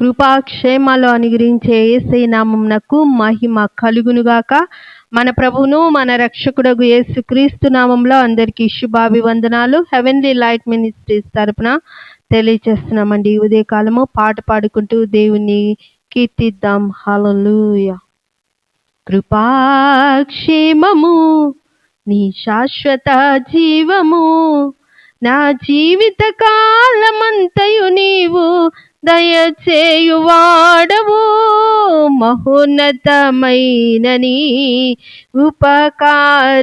కృపాక్షేమాలు అనుగ్రహించే ఏసై నామంనకు మహిమ కలుగునుగాక మన ప్రభువును మన రక్షకుడకు ఏసు క్రీస్తు నామంలో అందరికీ శుభాభివందనాలు. హెవెన్లీ లైట్ మినిస్ట్రీస్ తరపున తెలియచేస్తున్నామండి. ఉదయకాలము పాట పాడుకుంటూ దేవుని కీర్తిద్దాం. హలలుయ కృపాక్షేమము నీ శాశ్వత జీవము నా జీవిత కాలమంతయు నీవు దయచేయువాడవు మహోన్నతమైనని ఉపకారములు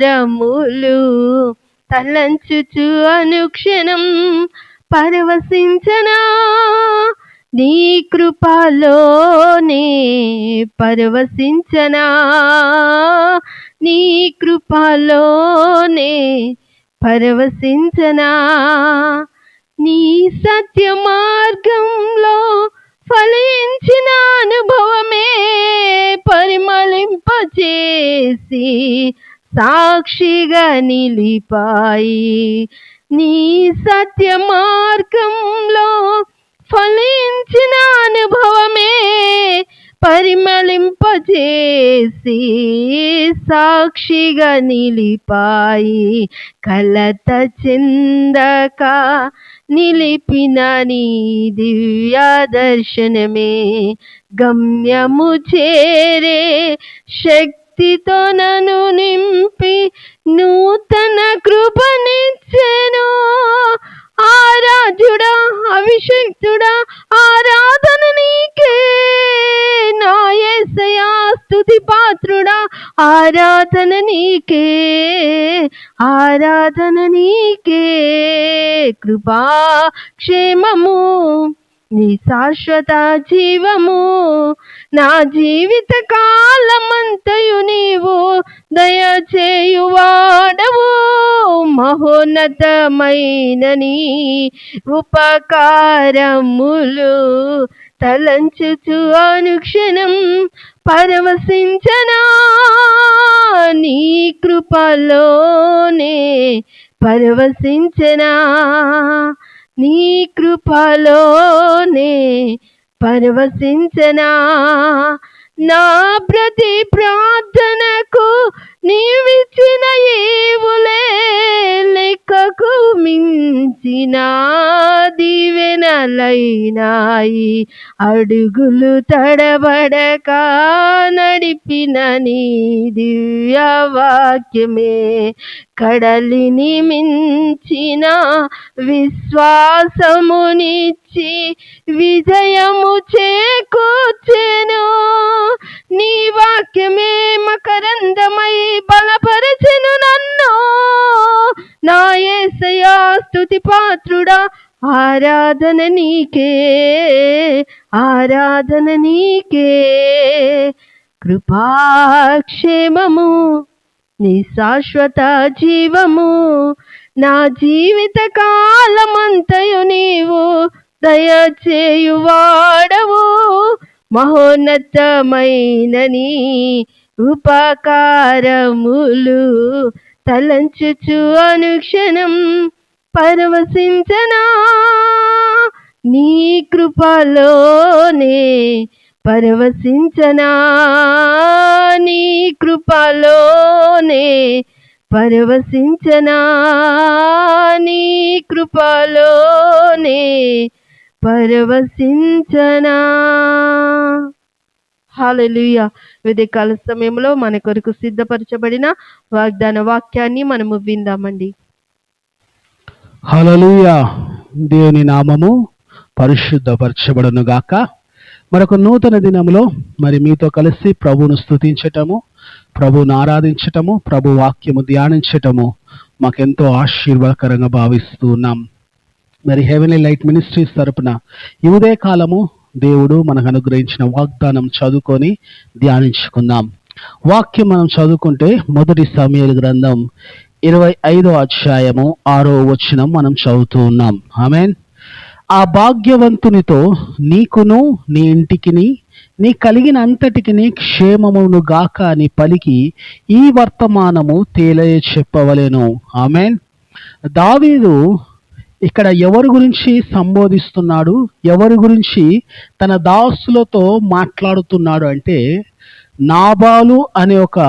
తలంచుచు అనుక్షణం పరవశించనా? నీ కృపలోనే పరవశించనా? నీ కృపలోనే పరవశించనా? నీ సత్య మార్గంలో ఫలించిన అనుభవమే పరిమళింపచేసి సాక్షిగా నిలిపాయి. నీ సత్య మార్గంలో ఫలించిన అనుభవమే పరిమళింపచేసి సాక్షిగా నిలిపాయి. కలత చెందక నిలిపిన నీ దివ్య దర్శనమే. గమ్యము చేరే శక్తితో నను నింపి నూతన కృపనిచ్చెను. ఆరాధ్యుడా అభిషక్తుడా ఆరాధన నీకే. నా యేసయ్యా స్తుతి పాత్రుడా ఆరాధన నీకే. ఆరాధన నీకే. కృపా క్షేమము నీ శాశ్వత జీవము నా జీవిత కాలమంతయు నీవు దయచేయువాడవు. మహోన్నతమైన నీ ఉపకారములు తలంచుచు అనుక్షణం పరవశించనా. నీ కృపలోనే పరవశించనా. నీ కృపలోనే పరవశించనా? నా ప్రతి ప్రార్థనకు నీవిచ్చిన ఏవులే లెక్కకు మించిన దీవెనలైనాయి. అడుగులు తడబడక నడిపిన నీ దివ్య వాక్యమే. కడలిని మించిన వచ్చి విజయము చేకూర్చెను. నీ వాక్యమే మకరందమై బలపరచెను నన్ను. నా ఏసయా స్తుతి పాత్రుడా ఆరాధన నీకే ఆరాధన నీకే. కృపాక్షేమము నీ శాశ్వత జీవము నా జీవిత కాలమంతయు నీవు దయచేయువాడవు మహోన్నతమైన నీ ఉపకారములు తలంచుచు అనుక్షణం పరవశించనా? నీ కృపలోనే పరవశించనా? నీ కృపలోనే పరవశించనా? నీ కృపలోనే పరవశించనా? హాలెలుయ కాల సమయంలో మన కొరకు సిద్ధపరచబడిన వాగ్దాన వాక్యాన్ని మనము విందామండి. హలలుయ దేవుని నామము పరిశుద్ధపరచబడును గాక. మరొక నూతన దినములో మరి మీతో కలిసి ప్రభువును స్తుతించటము ప్రభువును ఆరాధించటము ప్రభు వాక్యము ధ్యానించటము మాకెంతో ఆశీర్వాదకరంగా భావిస్తూ ఉన్నాం. మరి హెవెన్లీ లైట్ మినిస్ట్రీస్ తరపున ఈ ఉదయ కాలము దేవుడు మనకు అనుగ్రహించిన వాగ్దానం చదువుకొని ధ్యానించుకుందాం. వాక్యం మనం చదువుకుంటే మొదటి సమయాల గ్రంథం ఇరవై ఐదో అధ్యాయము ఆరో వచనం మనం చదువుతూ ఉన్నాం. ఆమెన్. ఆ భాగ్యవంతునితో నీకును నీ ఇంటికిని నీ కలిగిన అంతటికి క్షేమమును గాక అని పలికి ఈ వర్తమానము తేలయ చెప్పవలేను ఆమెన్. దావీదు ఇక్కడ ఎవరి గురించి సంబోధిస్తున్నాడు? ఎవరి గురించి తన దాసులతో మాట్లాడుతున్నాడు అంటే నాబాలు అనే ఒక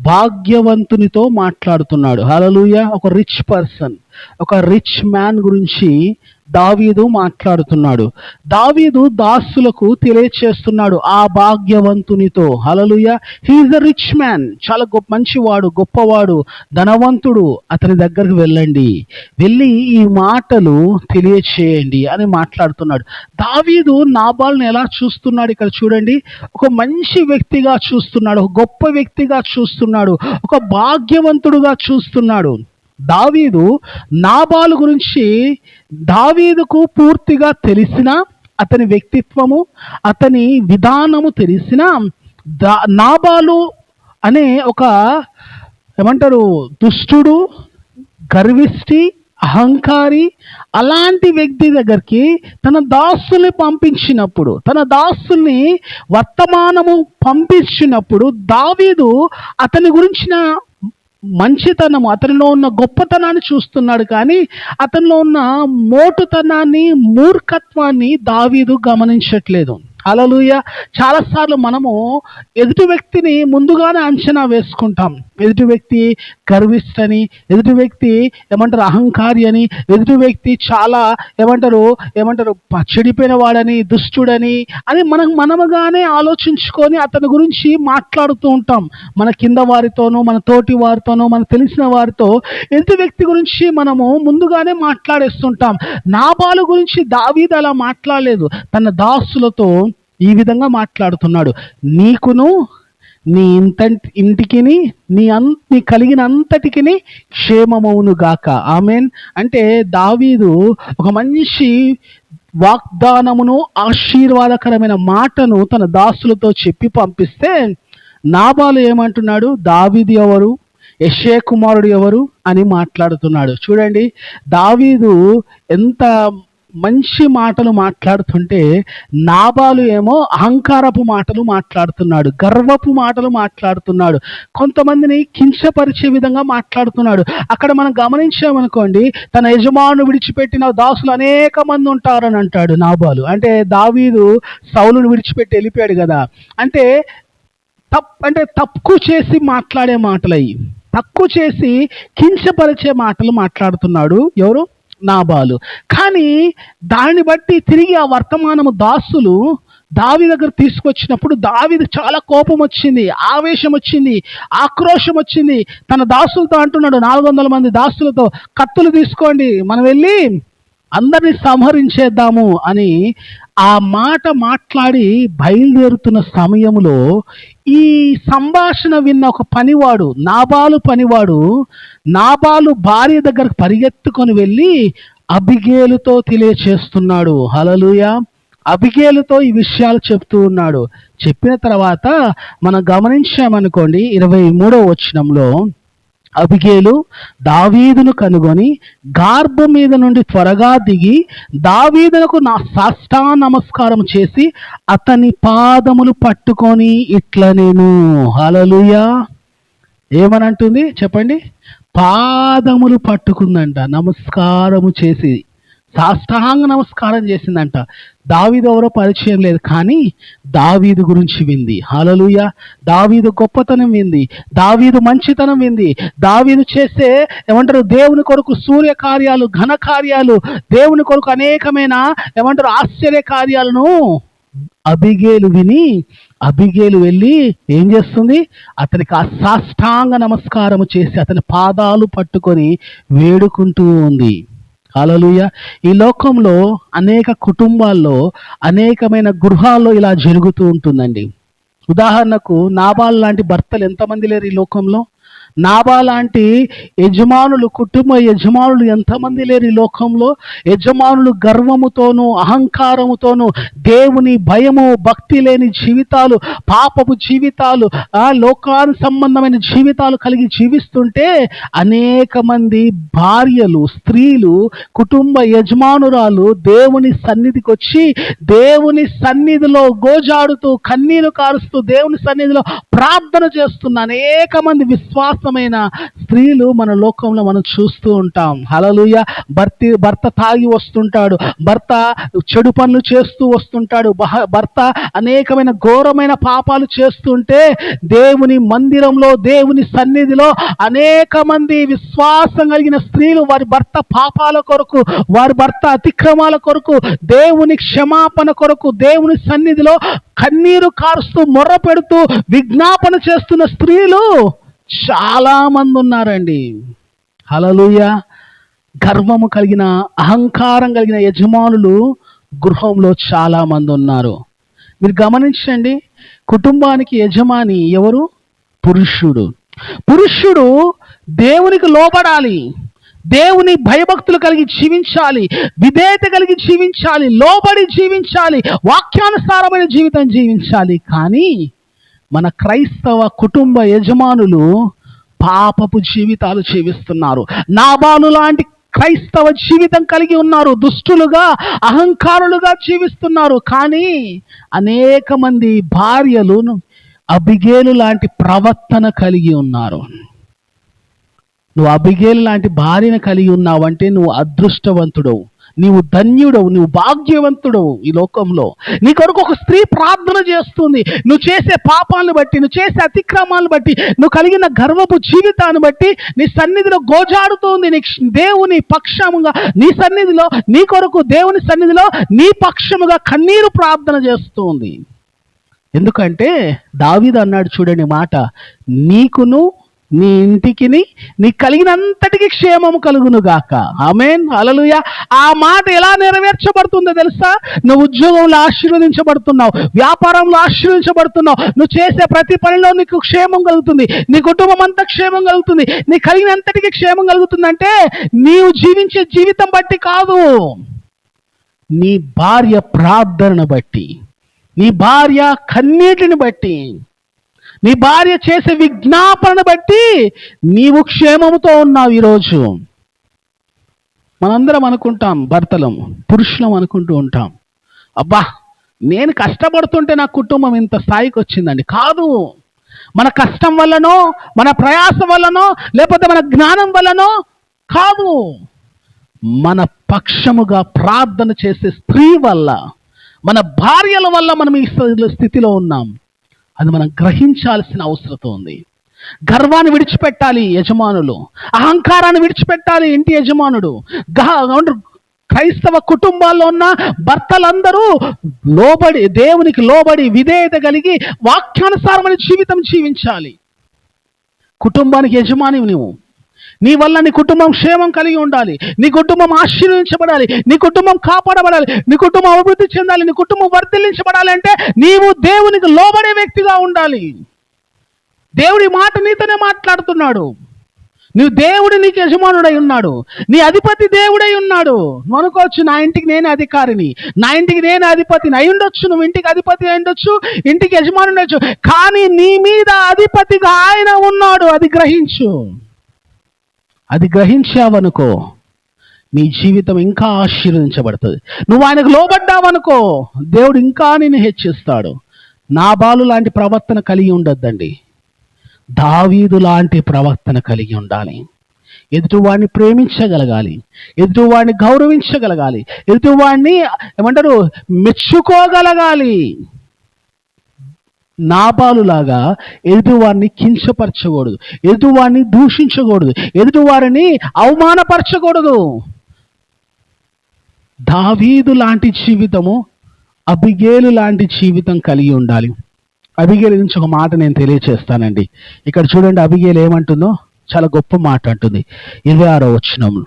భాగ్యవంతునితో మాట్లాడుతున్నాడు. హలలుయ ఒక రిచ్ పర్సన్ ఒక రిచ్ మ్యాన్ గురించి దావీదు మాట్లాడుతున్నాడు. దావీదు దాసులకు తెలియచేస్తున్నాడు ఆ భాగ్యవంతునితో. Hallelujah he's a rich man చాలా గొప్ప మంచివాడు గొప్పవాడు ధనవంతుడు. అతని దగ్గరికి వెళ్ళండి. వెళ్ళి ఈ మాటలు తెలియచేయండి అని మాట్లాడుతున్నాడు. దావీదు నాబాల్ని ఎలా చూస్తున్నాడు ఇక్కడ చూడండి. ఒక మంచి వ్యక్తిగా చూస్తున్నాడు. ఒక గొప్ప వ్యక్తిగా చూస్తున్నాడు. ఒక భాగ్యవంతుడుగా చూస్తున్నాడు. దావీదు నాబాలు గురించి దావీదుకు పూర్తిగా తెలిసిన అతని వ్యక్తిత్వము అతని విధానము తెలిసిన దా నాబాలు అనే ఒక ఏమంటారు దుష్టుడు గర్విష్టి అహంకారి అలాంటి వ్యక్తి దగ్గరికి తన దాసుల్ని పంపించినప్పుడు తన దాసుల్ని వర్తమానము పంపించినప్పుడు దావీదు అతని గురించిన మంచితనము అతనిలో ఉన్న గొప్పతనాన్ని చూస్తున్నాడు కానీ అతనిలో ఉన్న మోటుతనాన్ని మూర్ఖత్వాన్ని దావీదు గమనించట్లేదు. అలలుయ చాలాసార్లు మనము ఎదుటి వ్యక్తిని ముందుగానే అంచనా వేసుకుంటాం. ఎదుటి వ్యక్తి గర్విష్టని ఎదుటి వ్యక్తి ఏమంటారు అహంకారి అని ఎదుటి వ్యక్తి చాలా ఏమంటారు ఏమంటారు చెడిపోయిన వాడని దుష్టుడని అని మనం మనముగానే ఆలోచించుకొని అతని గురించి మాట్లాడుతూ ఉంటాం. మన కింద వారితోనూ మన తోటి వారితోనూ మన తెలిసిన వారితో ఎదుటి వ్యక్తి గురించి మనము ముందుగానే మాట్లాడేస్తుంటాం. నాబాలు గురించి దావీద్ అలా మాట్లాడలేదు. తన దాసులతో ఈ విధంగా మాట్లాడుతున్నాడు. నీకును నీ ఇంత ఇంటికిని నీ అన్ నీ కలిగిన అంతటికిని క్షేమమవును గాక. ఆమెన్. అంటే దావీదు ఒక మంచి వాగ్దానమును ఆశీర్వాదకరమైన మాటను తన దాసులతో చెప్పి పంపిస్తే నాబాలు ఏమంటున్నాడు? దావీది ఎవరు? యశే కుమారుడు ఎవరు? అని మాట్లాడుతున్నాడు. చూడండి దావీదు ఎంత మంచి మాటలు మాట్లాడుతుంటే నాబాలు ఏమో అహంకారపు మాటలు మాట్లాడుతున్నాడు గర్వపు మాటలు మాట్లాడుతున్నాడు కొంతమందిని కించపరిచే విధంగా మాట్లాడుతున్నాడు. అక్కడ మనం గమనించామనుకోండి తన యజమాను విడిచిపెట్టిన దాసులు అనేక మంది ఉంటారని అంటాడు నాబాలు. అంటే దావీదు సౌలును విడిచిపెట్టి వెళ్ళిపోయాడు కదా. అంటే తప్ అంటే తక్కువ చేసి మాట్లాడే మాటలు అయ్యి తక్కువ చేసి కించపరిచే మాటలు మాట్లాడుతున్నాడు ఎవరు? నాబాలు. కానీ దాన్ని బట్టి తిరిగి ఆ వర్తమానము దాసులు దావి దగ్గర తీసుకొచ్చినప్పుడు దావిది చాలా కోపం వచ్చింది ఆవేశం వచ్చింది ఆక్రోషం వచ్చింది. తన దాసులతో అంటున్నాడు నాలుగు వందల మంది దాసులతో కత్తులు తీసుకోండి మనం వెళ్ళి అందరిని సంహరించేద్దాము అని ఆ మాట మాట్లాడి బయలుదేరుతున్న సమయంలో ఈ సంభాషణ విన్న ఒక పనివాడు నాబాలు పనివాడు నాబాలు భార్య దగ్గరకు పరిగెత్తుకొని వెళ్ళి అబిగేలుతో తెలియచేస్తున్నాడు. హలలుయ అబిగేలుతో ఈ విషయాలు చెప్తూ ఉన్నాడు. చెప్పిన తర్వాత మనం గమనించామనుకోండి ఇరవై మూడో వచనంలో అబిగేలు దావీదును కనుగొని గార్భ మీద నుండి త్వరగా దిగి దావీదునకు నా సాష్టా నమస్కారం చేసి అతని పాదములు పట్టుకొని ఇట్లా నేను. హలలుయా ఏమనంటుంది? చెప్పండి. పాదములు పట్టుకుందంట. నమస్కారము చేసి సాష్టాంగ నమస్కారం చేసిందంట. దావీదు ఎవరో పరిచయం లేదు కానీ దావీదు గురించి వింది. హలలుయ దావీదు గొప్పతనం వింది. దావీదు మంచితనం వింది. దావీదు చేస్తే ఏమంటారు దేవుని కొరకు సూర్య కార్యాలు ఘన కార్యాలు దేవుని కొరకు అనేకమైన ఏమంటారు ఆశ్చర్య కార్యాలను అబిగేలు విని అబిగేలు వెళ్ళి ఏం చేస్తుంది? అతనికి ఆ సాష్టాంగ నమస్కారము చేసి అతని పాదాలు పట్టుకొని వేడుకుంటూ ఉంది. హల్లెలూయా. ఈ లోకంలో అనేక కుటుంబాల్లో అనేకమైన గృహాల్లో ఇలా జరుగుతూ ఉంటుందండి. ఉదాహరణకు నాబాల్ లాంటి భర్తలు ఎంతమంది లేరు ఈ లోకంలో? నాబా లాంటి యజమానులు కుటుంబ యజమానులు ఎంతమంది లేరు ఈ లోకంలో? యజమానులు గర్వముతోనూ అహంకారముతోనూ దేవుని భయము భక్తి లేని జీవితాలు పాపపు జీవితాలు ఆ లోకాను సంబంధమైన జీవితాలు కలిగి జీవిస్తుంటే అనేక మంది భార్యలు స్త్రీలు కుటుంబ యజమానురాలు దేవుని సన్నిధికి వచ్చి దేవుని సన్నిధిలో గోజాడుతూ కన్నీరు కారుస్తూ దేవుని సన్నిధిలో ప్రార్థన చేస్తున్న అనేక మంది విశ్వాస విశ్వాసమైన స్త్రీలు మన లోకంలో మనం చూస్తూ ఉంటాం. హలలుయ భర్త భర్త తాగి వస్తుంటాడు. భర్త చెడు పనులు చేస్తూ వస్తుంటాడు. భర్త అనేకమైన ఘోరమైన పాపాలు చేస్తుంటే దేవుని మందిరంలో దేవుని సన్నిధిలో అనేక మంది విశ్వాసం కలిగిన స్త్రీలు వారి భర్త పాపాల కొరకు వారి భర్త అతిక్రమాల కొరకు దేవుని క్షమాపణ కొరకు దేవుని సన్నిధిలో కన్నీరు కారుస్తూ మొర్ర పెడుతూ విజ్ఞాపన చేస్తున్న స్త్రీలు చాలా మంది ఉన్నారండి. హలలుయ గర్వము కలిగిన అహంకారం కలిగిన యజమానులు గృహంలో చాలా మంది ఉన్నారు. మీరు గమనించండి కుటుంబానికి యజమాని ఎవరు? పురుషుడు. పురుషుడు దేవునికి లోబడాలి. దేవుని భయభక్తులు కలిగి జీవించాలి. విధేయత కలిగి జీవించాలి. లోబడి జీవించాలి. వాక్యానుసారమైన జీవితం జీవించాలి. కానీ మన క్రైస్తవ కుటుంబ యజమానులు పాపపు జీవితాలు జీవిస్తున్నారు. నాబాలు లాంటి క్రైస్తవ జీవితం కలిగి ఉన్నారు. దుష్టులుగా అహంకారులుగా జీవిస్తున్నారు. కానీ అనేక మంది భార్యలు అబిగేలు లాంటి ప్రవర్తన కలిగి ఉన్నారు. నువ్వు అబిగేలు లాంటి భార్యను కలిగి ఉన్నావంటే నువ్వు అదృష్టవంతుడవు. నీవు ధన్యుడవు నువ్వు భాగ్యవంతుడవు ఈ లోకంలో. నీ కొరకు ఒక స్త్రీ ప్రార్థన చేస్తుంది. నువ్వు చేసే పాపాలను బట్టి నువ్వు చేసే అతిక్రమాలను బట్టి నువ్వు కలిగిన గర్వపు జీవితాన్ని బట్టి నీ సన్నిధిలో గోజాడుతుంది నీ దేవుని పక్షముగా. నీ సన్నిధిలో నీ కొరకు దేవుని సన్నిధిలో నీ పక్షముగా కన్నీరు ప్రార్థన చేస్తుంది. ఎందుకంటే దావీదు అన్నాడు చూడండి మాట నీకును నీ ఇంటికిని నీ కలిగినంతటికి క్షేమము కలుగును గాక ఆమెన్. అలలుయ ఆ మాట ఎలా నెరవేర్చబడుతుందో తెలుసా? నువ్వు ఉద్యోగంలో ఆశీర్వదించబడుతున్నావు. వ్యాపారంలో ఆశీర్వదించబడుతున్నావు. నువ్వు చేసే ప్రతి పనిలో నీకు క్షేమం కలుగుతుంది. నీ కుటుంబం అంతా క్షేమం కలుగుతుంది. నీ కలిగినంతటికి క్షేమం కలుగుతుందంటే నీవు జీవించే జీవితం బట్టి కాదు. నీ భార్య ప్రార్థనను బట్టి నీ భార్య కన్నీటిని బట్టి నీ భార్య చేసే విజ్ఞాపనను బట్టి నీవు క్షేమముతో ఉన్నావు ఈరోజు. మనందరం అనుకుంటాం భర్తలం పురుషులం అనుకుంటూ ఉంటాం. అబ్బా నేను కష్టపడుతుంటే నా కుటుంబం ఇంత స్థాయికి వచ్చిందండి. కాదు. మన కష్టం వల్లనో మన ప్రయాసం వల్లనో లేకపోతే మన జ్ఞానం వల్లనో కాదు. మన పక్షముగా ప్రార్థన చేసే స్త్రీ వల్ల మన భార్యల వల్ల మనం ఈ స్థితిలో- స్థితిలో ఉన్నాం. అది మనం గ్రహించాల్సిన అవసరం ఉంది. గర్వాన్ని విడిచిపెట్టాలి యజమానులు. అహంకారాన్ని విడిచిపెట్టాలి ఇంటి యజమానుడు. క్రైస్తవ కుటుంబాల్లో ఉన్న భర్తలందరూ లోబడి దేవునికి లోబడి విధేయత కలిగి వాక్యానుసారమైన జీవితం జీవించాలి. కుటుంబానికి యజమాని నువ్వు నీ వల్ల నీ కుటుంబం క్షేమం కలిగి ఉండాలి. నీ కుటుంబం ఆశీర్వదించబడాలి. నీ కుటుంబం కాపాడబడాలి. నీ కుటుంబం అభివృద్ధి చెందాలి. నీ కుటుంబం వర్ధిల్లించబడాలి అంటే నీవు దేవునికి లోబడే వ్యక్తిగా ఉండాలి. దేవుడి మాట నీతోనే మాట్లాడుతున్నాడు. నువ్వు దేవుడు నీకు యజమానుడై ఉన్నాడు. నీ అధిపతి దేవుడై ఉన్నాడు. నువ్వు అనుకోవచ్చు నా ఇంటికి నేనే అధికారిని. నా ఇంటికి నేనే అధిపతిని అయి ఉండొచ్చు. నువ్వు ఇంటికి అధిపతి అయి ఉండొచ్చు. ఇంటికి యజమాని ఉండొచ్చు. కానీ నీ మీద అధిపతిగా ఆయన ఉన్నాడు. అది గ్రహించు. అది గ్రహించావనుకో నీ జీవితం ఇంకా ఆశీర్వదించబడుతుంది. నువ్వు ఆయనకు లోబడ్డావనుకో దేవుడు ఇంకా నిన్ను హెచ్చిస్తాడు. నా బాలు లాంటి ప్రవర్తన కలిగి ఉండొద్దండి. దావీదు లాంటి ప్రవర్తన కలిగి ఉండాలి. ఎదుటివాడిని ప్రేమించగలగాలి. ఎదుటివాడిని గౌరవించగలగాలి. ఎదుటివాడిని ఏమంటారు మెచ్చుకోగలగాలి. నాబాలులాగా ఎదుటివారిని కించపరచకూడదు. ఎదుటివారిని దూషించకూడదు. ఎదుటివారిని అవమానపరచకూడదు. దావీదు లాంటి జీవితము అబిగేలు లాంటి జీవితం కలిగి ఉండాలి. అబిగేలు నుంచి ఒక మాట నేను తెలియచేస్తానండి. ఇక్కడ చూడండి అబిగేలు ఏమంటుందో చాలా గొప్ప మాట అంటుంది. ఇరవై ఆరో వచ్చినము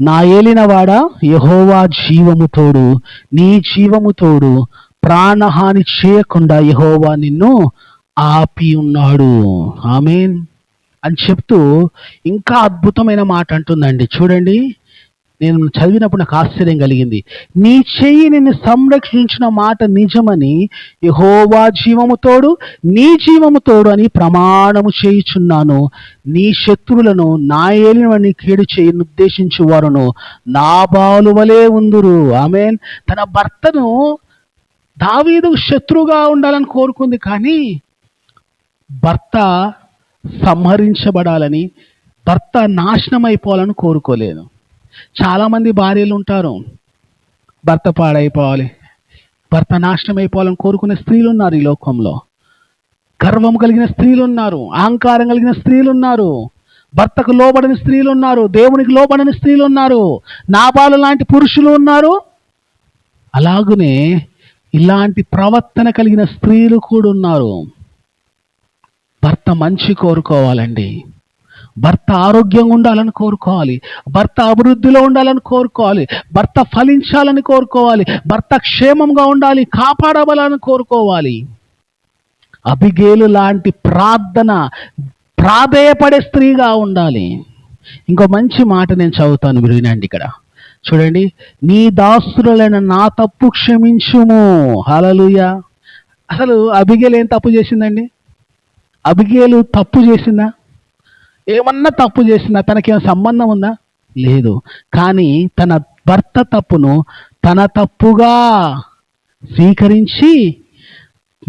నా ఏలినవాడా యహోవా జీవము తోడు నీ జీవము తోడు ప్రాణహాని చేయకుండా యహోవా నిన్ను ఆపి ఉన్నాడు. ఆమెన్. అని చెప్తూ ఇంకా అద్భుతమైన మాట అంటుందండి. చూడండి నేను చదివినప్పుడు నాకు ఆశ్చర్యం కలిగింది. నీ చెయ్యి నిన్ను సంరక్షించిన మాట నిజమని యహోవా జీవము తోడు నీ జీవము తోడు అని ప్రమాణము చేయుచున్నాను. నీ శత్రువులను నా ఏలినవని కీడు చేయి ఉద్దేశించు వారును నా బాలువలే ఉందురు. ఆమెన్. తన భర్తను దావీదు శత్రువుగా ఉండాలని కోరుకుంది కానీ భర్త సంహరించబడాలని భర్త నాశనం అయిపోవాలని కోరుకోలేదు. చాలామంది భార్యలు ఉంటారు భర్త పాడైపోవాలి భర్త నాశనం అయిపోవాలని కోరుకునే స్త్రీలు ఉన్నారు ఈ లోకంలో. గర్వం కలిగిన స్త్రీలు ఉన్నారు అహంకారం కలిగిన స్త్రీలు ఉన్నారు భర్తకు లోబడని స్త్రీలు ఉన్నారు దేవునికి లోబడని స్త్రీలు ఉన్నారు నాబాలు లాంటి పురుషులు ఉన్నారు. అలాగునే ఇలాంటి ప్రవర్తన కలిగిన స్త్రీలు కూడా ఉన్నారు భర్త మంచి కోరుకోవాలండి. భర్త ఆరోగ్యంగా ఉండాలని కోరుకోవాలి. భర్త అభివృద్ధిలో ఉండాలని కోరుకోవాలి. భర్త ఫలించాలని కోరుకోవాలి. భర్త క్షేమంగా ఉండాలి. కాపాడవాలని కోరుకోవాలి. అభిగేలు లాంటి ప్రార్థన ప్రాధేయపడే స్త్రీగా ఉండాలి. ఇంకో మంచి మాట నేను చదువుతాను మీరు వినండి ఇక్కడ. చూడండి నీ దాసురులైన నా తప్పు క్షమించుము. హలలుయ. అసలు అబిగేలు ఏం తప్పు చేసిందండి? అబిగేలు తప్పు చేసిందా? ఏమన్నా తప్పు చేసిందా? తనకేం సంబంధం ఉందా? లేదు. కానీ తన భర్త తప్పును తన తప్పుగా స్వీకరించి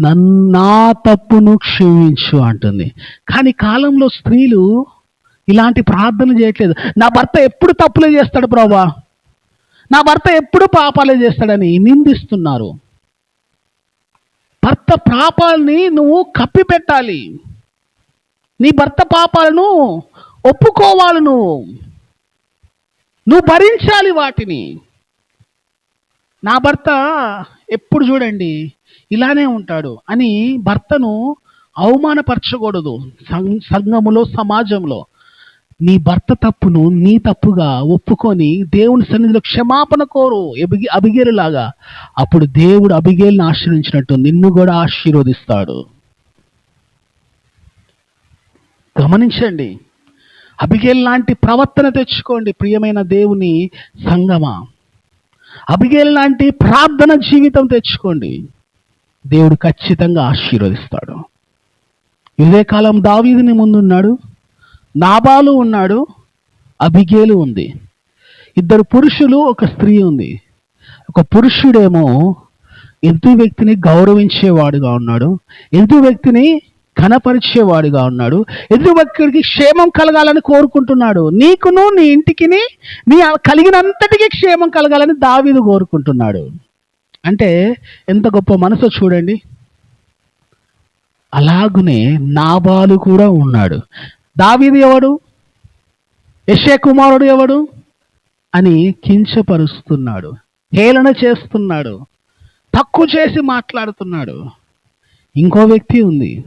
నన్ నా తప్పును క్షమించు అంటుంది. కానీ కాలంలో స్త్రీలు ఇలాంటి ప్రార్థన చేయట్లేదు. నా భర్త ఎప్పుడు తప్పులే చేస్తాడు ప్రభా. నా భర్త ఎప్పుడు పాపాలే చేస్తాడని నిందిస్తున్నారు. భర్త పాపాలని నువ్వు కప్పిపెట్టాలి. నీ భర్త పాపాలను ఒప్పుకోవాలి నువ్వు. నువ్వు భరించాలి వాటిని. నా భర్త ఎప్పుడు చూడండి ఇలానే ఉంటాడు అని భర్తను అవమానపరచకూడదు. సం- సంఘములో సమాజంలో. నీ భర్త తప్పును నీ తప్పుగా ఒప్పుకొని దేవుని సన్నిధిలో క్షమాపణ కోరు ఎబిగి అబిగేలులాగా. అప్పుడు దేవుడు అబిగేలుని ఆశీర్వించినట్టు నిన్ను కూడా ఆశీర్వదిస్తాడు. గమనించండి. అబిగేల్ లాంటి ప్రవర్తన తెచ్చుకోండి ప్రియమైన దేవుని సంగమా. అబిగేల్ లాంటి ప్రార్థన జీవితం తెచ్చుకోండి. దేవుడు ఖచ్చితంగా ఆశీర్వదిస్తాడు. ఇదే కాలం దావీదుని ముందున్నాడు. నాబాలు ఉన్నాడు అభిగేలు ఉంది. ఇద్దరు పురుషులు ఒక స్త్రీ ఉంది. ఒక పురుషుడేమో ఎదుటి వ్యక్తిని గౌరవించేవాడుగా ఉన్నాడు ఎదుటి వ్యక్తిని ఘనపరిచేవాడుగా ఉన్నాడు ఎదుటి వ్యక్తికి క్షేమం కలగాలని కోరుకుంటున్నాడు. నీకును నీ ఇంటికిని నీ కలిగినంతటికి క్షేమం కలగాలని దావీదు కోరుకుంటున్నాడు. అంటే ఎంత గొప్ప మనసు చూడండి. అలాగునే నాబాలు కూడా ఉన్నాడు. దావీదు ఎవడు? యశే కుమారుడు ఎవడు? అని కించపరుస్తున్నాడు. హేళన చేస్తున్నాడు. తక్కువ చేసి మాట్లాడుతున్నాడు. ఇంకో వ్యక్తి ఉంది.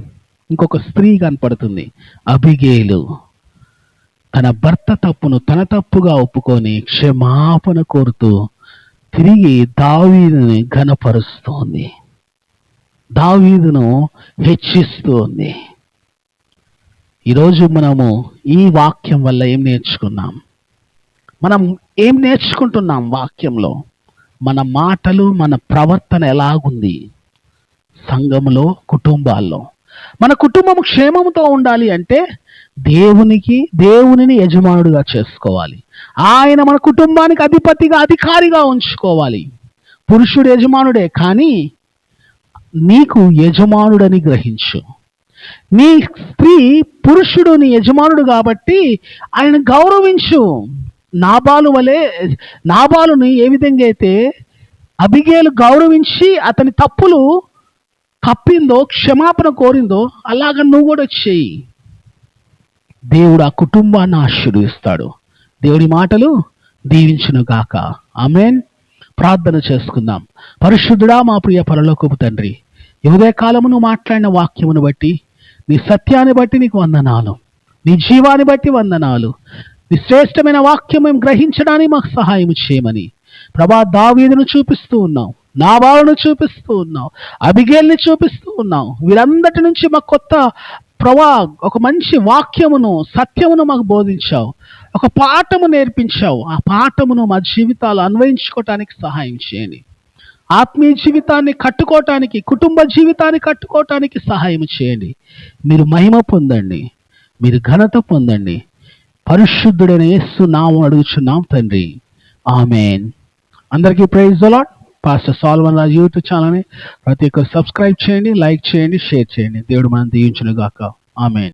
ఇంకొక స్త్రీ కనపడుతుంది. అభిగేలు తన భర్త తప్పును తన తప్పుగా ఒప్పుకొని క్షమాపణ కోరుతూ తిరిగి దావీదుని ఘనపరుస్తోంది. దావీదును హెచ్చిస్తోంది. ఈరోజు మనము ఈ వాక్యం వల్ల ఏం నేర్చుకున్నాం? మనం ఏం నేర్చుకుంటున్నాం వాక్యంలో? మన మాటలు మన ప్రవర్తన ఎలాగుంది? సంఘములో కుటుంబాల్లో. మన కుటుంబం క్షేమముతో ఉండాలి అంటే దేవునికి దేవునిని యజమానుడిగా చేసుకోవాలి. ఆయన మన కుటుంబానికి అధిపతిగా అధికారిగా ఉంచుకోవాలి. పురుషుడు యజమానుడే కానీ నీకు యజమానుడని గ్రహించు. నీ స్త్రీ పురుషుడు నీ యజమానుడు కాబట్టి ఆయన గౌరవించు. నాబాలు వలె నాబాలుని ఏ విధంగా అయితే అబిగేలు గౌరవించి అతని తప్పులు కప్పిందో క్షమాపణ కోరిందో అలాగ నువ్వు కూడా చెయ్యి. దేవుడు ఆ కుటుంబాన్ని ఆశీర్వదిస్తాడు. దేవుడి మాటలు దీవించును గాక ఆమెన్. ప్రార్థన చేసుకుందాం. పరిశుద్ధుడా మా ప్రియ పరలోకపు తండ్రి ఉదయ కాలమును మాట్లాడిన వాక్యమును బట్టి నీ సత్యాన్ని బట్టి నీకు వందనాలు. నీ జీవాన్ని బట్టి వందనాలు. నీ శ్రేష్టమైన వాక్యం మేము గ్రహించడానికి మాకు సహాయం చేయమని. ప్రభా దావీదును చూపిస్తూ ఉన్నావు నాబాలను చూపిస్తూ ఉన్నావు అబిగేల్ని చూపిస్తూ ఉన్నావు వీరందటి నుంచి మాకు కొత్త ప్రభా ఒక మంచి వాక్యమును సత్యమును మాకు బోధించావు. ఒక పాఠము నేర్పించావు. ఆ పాఠమును మా జీవితాలు అన్వయించుకోవటానికి సహాయం చేయండి ఆత్మీయ జీవితాన్ని కట్టుకోవటానికి కుటుంబ జీవితాన్ని కట్టుకోవటానికి సహాయం చేయండి. మీరు మహిమ పొందండి. మీరు ఘనత పొందండి. పరిశుద్ధుడైన యేసు నామం అడుగుచున్నాం తండ్రి. ఆమెన్. అందరికీ praise a lot pastor Salvan Raju YouTube ఛానల్ని ప్రతి ఒక్కరు సబ్స్క్రైబ్ చేయండి లైక్ చేయండి షేర్ చేయండి. దేవుడు మనం దీవించును గాక ఆమెన్.